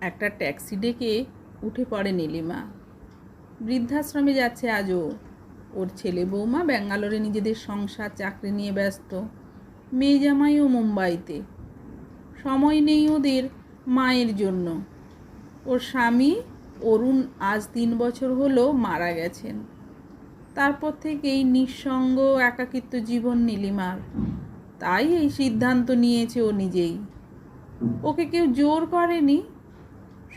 একটা ট্যাক্সি ডেকে উঠে পড়ে নীলিমা। বৃদ্ধাশ্রমে যাচ্ছে আজও। ওর ছেলে বৌমা ব্যাঙ্গালোরে নিজেদের সংসার, চাকরি নিয়ে ব্যস্ত। মেয়ে জামাইও মুম্বাইতে। সময় নেই ওদের মায়ের জন্য। ওর স্বামী অরুণ আজ তিন বছর হলো মারা গেছেন। তারপর থেকেই নিঃসঙ্গ একাকিত্ব জীবন নীলিমার। তাই এই সিদ্ধান্ত নিয়েছে ও নিজেই। ওকে কেউ জোর করেনি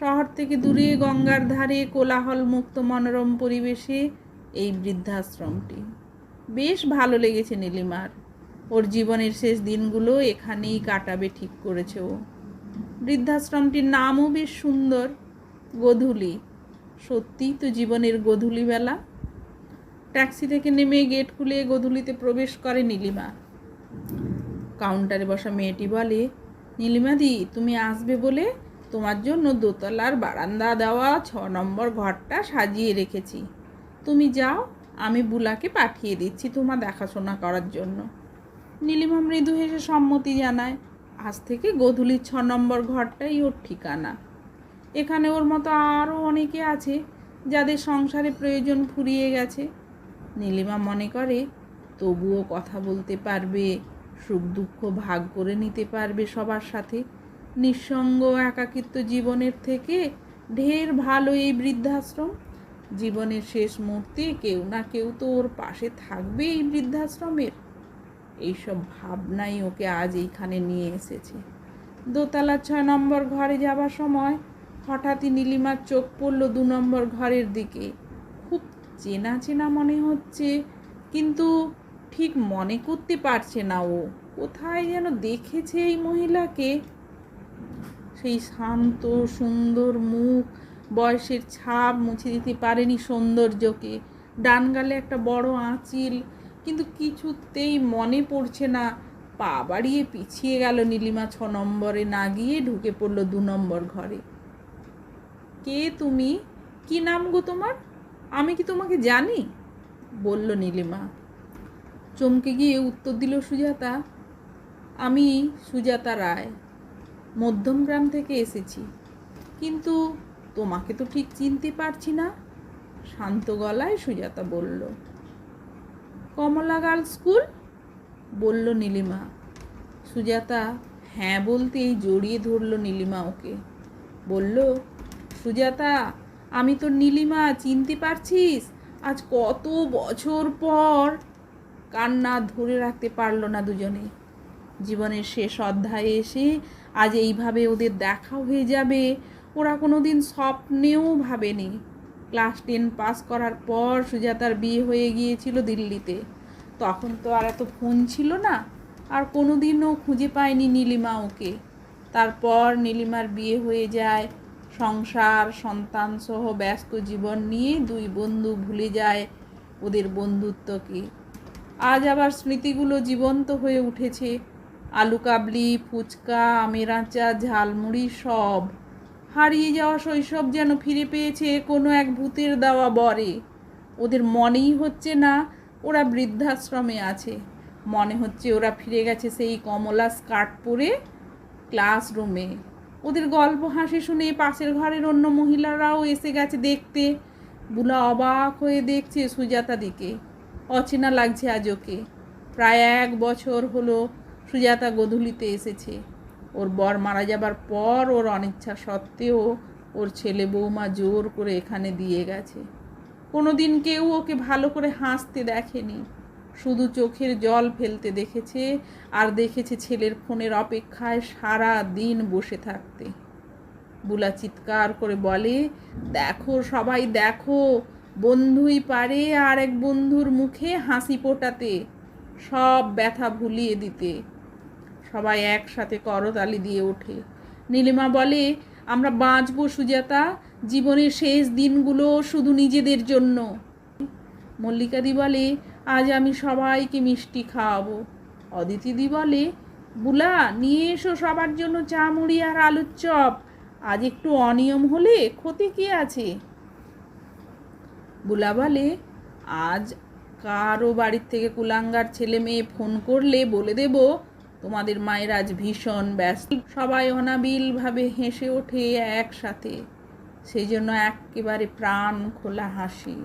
শহর থেকে দূরে গঙ্গার ধারে কোলাহল মুক্ত মনোরম পরিবেশে এই বৃদ্ধাশ্রমটি। বেশ ভালো লেগেছে নীলিমার। ওর জীবনের শেষ দিনগুলো এখানেই কাটাবে ঠিক করেছে ও। বৃদ্ধাশ্রমটির নামও বেশ সুন্দর, গোধূলি। সত্যিই তো জীবনের গোধূলি বেলা। ট্যাক্সি থেকে নেমে গেট খুলে গোধূলিতে প্রবেশ করে নীলিমা। কাউন্টারে বসা মেয়েটি বলে, নীলিমাদি, তুমি আসবে বলে তোমার জন্য দোতলার বারান্দা দেওয়া, ছ নম্বর ঘরটা সাজিয়ে রেখেছি। তুমি যাও, আমি বুলাকে পাঠিয়ে দিচ্ছি তোমার দেখাশোনা করার জন্য। নীলিমা মৃদু হেসে সম্মতি জানায়। আজ থেকে গোধূলির ছ নম্বর ঘরটাই ওর ঠিকানা। এখানে ওর মতো আরও অনেকে আছে, যাদের সংসারে প্রয়োজন ফুরিয়ে গেছে। নীলিমা মনে করে, তবুও কথা বলতে পারবে, সুখ দুঃখ ভাগ করে নিতে পারবে সবার সাথে। নিঃসঙ্গ একাকিত্ব জীবনের থেকে ঢের ভালো এই বৃদ্ধাশ্রম। জীবনের শেষ মুহূর্তে কেউ না কেউ তো ওর পাশে থাকবে এই বৃদ্ধাশ্রমের। এইসব ভাবনাই ওকে আজ এইখানে নিয়ে এসেছে। দোতলা ছয় নম্বর ঘরে যাবার সময় হঠাৎই নীলিমার চোখ পড়ল দু নম্বর ঘরের দিকে। খুব চেনা চেনা মনে হচ্ছে, কিন্তু ঠিক মনে করতে পারছে না ও। কোথায় যেন দেখেছে এই মহিলাকে। সেই শান্ত, সুন্দর মুখ, বয়সের ছাপ মুছে দিতে পারেনি সৌন্দর্যকে। ডান গালে একটা বড় আঁচিল, কিন্তু কিছুতেই মনে পড়ছে না। পা বাড়িয়ে পিছিয়ে গেল নীলিমা ছ নম্বরে, না গিয়ে ঢুকে পড়ল দু নম্বর ঘরে। কে তুমি? কি নাম গো তোমার? আমি কি তোমাকে জানি? বলল নীলিমা। চমকে গিয়ে উত্তর দিল সুজাতা। আমি সুজাতা রায়। মধ্যমগ্রাম থেকে এসেছি। কিন্তু তোমাকে তো ঠিক চিনতে পারছি না, শান্ত গলায় সুজাতা বলল। Kamala girls school? বলল নীলিমা। সুজাতা হ্যাঁ বলতেই জড়িয়ে ধরল নীলিমা ওকে। বলল, সুজাতা, আমি তো নীলিমা, চিনতে পারছিস? আজ কত বছর পর কান্না ধরে রাখতে পারল না দুজনে। জীবনের শেষ অধ্যায়ে এসে আজ এইভাবে ওদের দেখা হয়ে যাবে। ওরা কোনো দিন স্বপ্নেও ভাবেনি। ক্লাস টেন পাস করার পর সুজাতার বিয়ে হয়ে গিয়েছিল দিল্লিতে। তখন তো আর এত ফোন ছিল না। আর কোনো দিনও খুঁজে পায়নি নীলিমা ওকে। তারপর নীলিমার বিয়ে হয়ে যায়। সংসার সন্তান সহ ব্যস্ত জীবন নিয়ে দুই বন্ধু ভুলে যায় ওদের বন্ধুত্বকে। আজ আবার স্মৃতিগুলো জীবন্ত হয়ে উঠেছে। আলু কাবলি, ফুচকা আমের আচার ঝালমুড়ি সব। হারিয়ে যাওয়া শৈশব যেন ফিরে পেয়েছে কোনো এক ভূতের দেওয়া বরে। ওদের মনেই হচ্ছে না ওরা বৃদ্ধাশ্রমে আছে। মনে হচ্ছে ওরা ফিরে গেছে সেই কমলা স্কার্ট পরে ক্লাসরুমে। ওদের গল্প হাসি শুনে পাশের ঘরের অন্য মহিলারাও এসে গেছে দেখতে। বুলা অবাক হয়ে দেখছে সুজাতা দিকে অচেনা লাগছে আজ ওকে। প্রায় এক বছর হলো সুজাতা গধূলিতে এসেছে। ওর বর মারা যাবার পর ওর অনিচ্ছা সত্ত্বেও ওর ছেলে বৌমা জোর করে এখানে দিয়ে গেছে। কোনো দিন কেউ ওকে ভালো করে হাসতে দেখেনি। শুধু চোখের জল ফেলতে দেখেছে আর দেখেছে ছেলের ফোনের অপেক্ষায় সারা দিন বসে থাকতে। বুলা চিৎকার করে বলে, দেখো, সবাই দেখো, বন্ধুই পারে আর এক বন্ধুর মুখে হাসি ফোটাতে, সব ব্যথা ভুলিয়ে দিতে। সবাই একসাথে করতালি দিয়ে ওঠে। নীলিমা বলে, আমরা বাঁচবো সুজাতা, জীবনের শেষ দিনগুলো শুধু নিজেদের জন্য। মল্লিকাদি বলে, আজ আমি সবাইকে মিষ্টি খাওয়াবো। অদিতিদি বলে, বুলা, নিয়ে এসো সবার জন্য চা মুড়ি আর আলুর চপ। আজ একটু অনিয়ম হলে ক্ষতি কি আছে? বুলা বলে, আজ কারও বাড়ির থেকে কুলাঙ্গার ছেলে মেয়ে ফোন করলে বলে দেব তোমাদের মায়ের আজ ভীষণ ব্যস্ত। সবাই অনাবিলভাবে হেসে ওঠে একসাথে। সেই জন্য একেবারে প্রাণ খোলা হাসি।